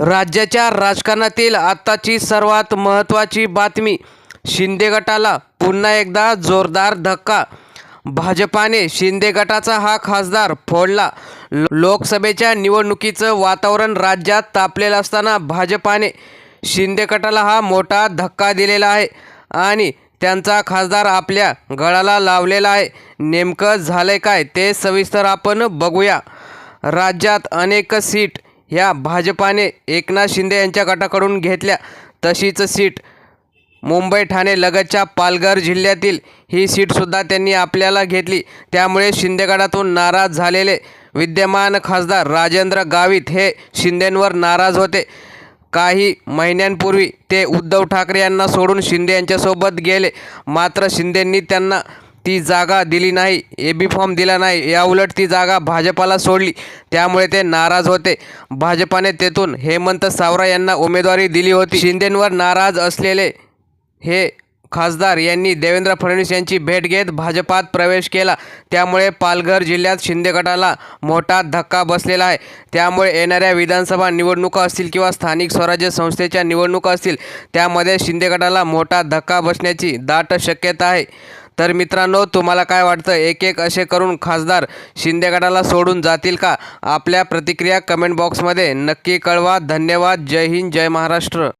राज्याच्या राजकारणातील आत्ताची सर्वात महत्त्वाची बातमी. शिंदे गटाला पुन्हा एकदा जोरदार धक्का. भाजपाने शिंदे गटाचा हा खासदार फोडला. लोकसभेच्या निवडणुकीचं वातावरण राज्यात तापलेलं असताना भाजपाने शिंदे गटाला हा मोठा धक्का दिलेला आहे आणि त्यांचा खासदार आपल्या गळाला लावलेला आहे. नेमकं झालंय काय ते सविस्तर आपण बघूया. राज्यात अनेक सीट ह्या भाजपाने एकनाथ शिंदे यांच्या गटाकडून घेतल्या तशीच सीट. मुंबई ठाणे लगतच्या पालघर जिल्ह्यातील ही सीटसुद्धा त्यांनी आपल्याला घेतली. त्यामुळे शिंदे गटातून नाराज झालेले विद्यमान खासदार राजेंद्र गावित हे शिंदेंवर नाराज होते. काही महिन्यांपूर्वी ते उद्धव ठाकरे यांना सोडून शिंदे यांच्यासोबत गेले. मात्र शिंदेंनी त्यांना ती जागा दिली नाही ए बी फॉर्म दिला नाही याउलट ती जागा भाजपाला सोडली. त्यामुळे ते नाराज होते. भाजपाने तेथून हेमंत सावरा यांना उमेदवारी दिली होती. शिंदेंवर नाराज असलेले हे खासदार यांनी देवेंद्र फडणवीस यांची भेट घेत भाजपात प्रवेश केला. त्यामुळे पालघर जिल्ह्यात शिंदे गटाला मोठा धक्का बसलेला आहे. त्यामुळे येणाऱ्या विधानसभा निवडणुका असतील किंवा स्थानिक स्वराज्य संस्थेच्या निवडणुका असतील त्यामध्ये शिंदे गटाला मोठा धक्का बसण्याची दाट शक्यता आहे. तर मित्रांनो तुम्हाला काय वाटतं? एक एक असे करून खासदार शिंदे गटाला सोडून जातील का? आपल्या प्रतिक्रिया कमेंट बॉक्समध्ये नक्की कळवा. धन्यवाद. जय हिंद. जय महाराष्ट्र.